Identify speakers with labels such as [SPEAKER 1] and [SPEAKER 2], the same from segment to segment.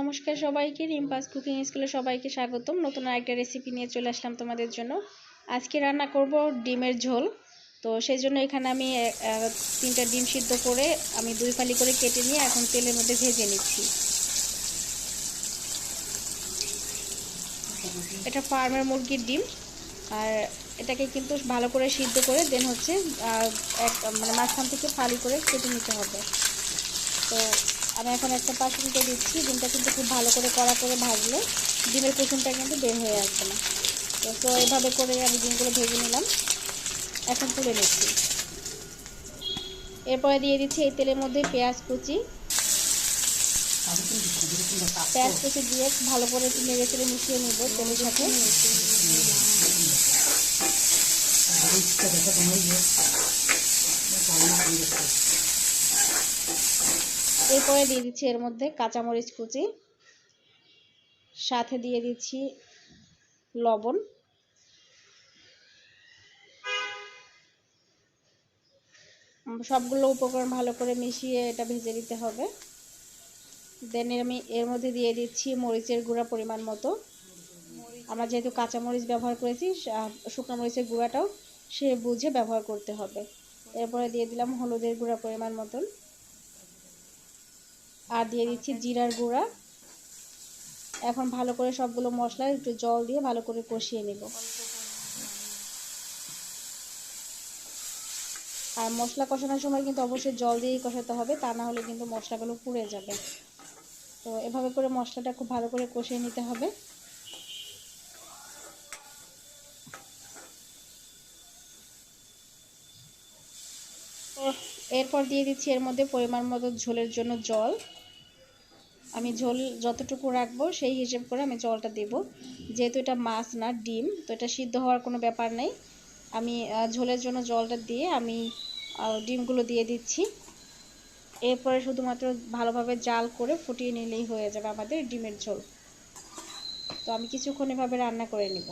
[SPEAKER 1] নমস্কার সবাইকে, রিম্পাস কুকিং স্কুলে সবাইকে স্বাগতম। নতুন আরেকটা রেসিপি নিয়ে চলে আসলাম তোমাদের জন্য। আজকে রান্না করব ডিমের ঝোল। তো সেই জন্য এখানে আমি তিনটা ডিম সিদ্ধ করে আমি দুই ফালি করে কেটে নিয়ে এখন তেলের মধ্যে ভেজে নিচ্ছি। এটা ফার্মের মুরগির ডিম। আর এটাকে কিন্তু ভালো করে সিদ্ধ করে দেন হচ্ছে মানে মাঝখান থেকে ফালি করে কেটে নিতে হবে। তো আমি এখন একটা পাশে দিচ্ছি, ডিমটা কিন্তু খুব ভালো করে কড়া করে ভাজলে ডিমের কুসুমটা কিন্তু বের হয়ে আসবে না। তো তো এভাবে করে আমি ডিমগুলো ভেজে নিলাম। এখন তুলে নিচ্ছি। এরপরে দিয়ে দিচ্ছি এই তেলের মধ্যে পেঁয়াজ কুচি। পেঁয়াজ কুচি দিয়ে ভালো করে একটু নেড়ে চেড়ে মিশিয়ে নিব তেলের সাথে। এরপরে দিয়ে দিচ্ছি এর মধ্যে কাঁচামরিচ কুচি। সাথে দিয়ে দিচ্ছি লবণ। সবগুলো উপকরণ ভালো করে মিশিয়ে এটা ভেজে দিতে হবে। দেন আমি এর মধ্যে দিয়ে দিচ্ছি মরিচের গুঁড়া পরিমাণ মতো। আমরা যেহেতু কাঁচামরিচ ব্যবহার করেছি শুকনো মরিচের গুঁড়াটাও সে বুঝে ব্যবহার করতে হবে। এরপরে দিয়ে দিলাম হলুদের গুঁড়া পরিমাণ মতন। আর দিয়ে দিচ্ছি জিরার গুঁড়া। এখন ভালো করে সবগুলো মশলা একটু জল দিয়ে ভালো করে কষিয়ে নেব। আর মশলা কষানোর সময় কিন্তু অবশ্যই জল দিয়েই কষাতে হবে তা না হলে কিন্তু মশলাগুলো পুড়ে যাবে। তো এভাবে করে মশলাটা খুব ভালো করে কষিয়ে নিতে হবে। এরপর দিয়ে দিচ্ছি এর মধ্যে পরিমাণ মতো ঝোলের জন্য জল। আমি ঝোল যতটুকু রাখব সেই হিসেব করে আমি জলটা দেব। যেহেতু এটা মাছ না, ডিম, তো এটা সিদ্ধ হওয়ার কোনো ব্যাপার নেই। আমি ঝোলের জন্য জলটা দিয়ে আমি ডিমগুলো দিয়ে দিচ্ছি। এরপরে শুধুমাত্র ভালোভাবে জাল করে ফুটিয়ে নিলেই হয়ে যাবে আমাদের ডিমের ঝোল। তো আমি কিছুক্ষণ এভাবে রান্না করে নিব।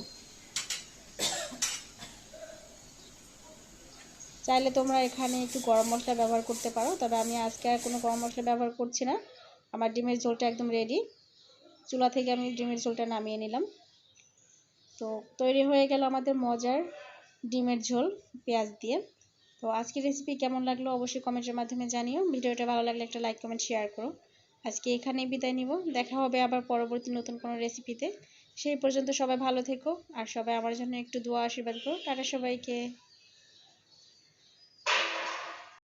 [SPEAKER 1] চাইলে তোমরা এখানে একটু গরম মশলা ব্যবহার করতে পারো, তবে আমি আজকে আর কোনো গরম মশলা ব্যবহার করছি না। আমার ডিমের ঝোলটা একদম রেডি চুলা থেকে আমি ডিমের ঝোলটা নামিয়ে নিলাম। তো তৈরি হয়ে গেল আমাদের মজার ডিমের ঝোল পেঁয়াজ দিয়ে। তো আজকের রেসিপি কেমন লাগল অবশ্যই কমেন্টের মাধ্যমে জানিও। ভিডিওটা ভালো লাগলে একটা লাইক কমেন্ট শেয়ার করো। আজকে এখানেই বিদায় নিব। দেখা হবে আবার পরবর্তী নতুন কোনো রেসিপিতে সেই পর্যন্ত সবাই ভালো থেকো, আর সবাই আমার জন্য একটু দোয়া আশীর্বাদ করো। টাটা সবাইকে।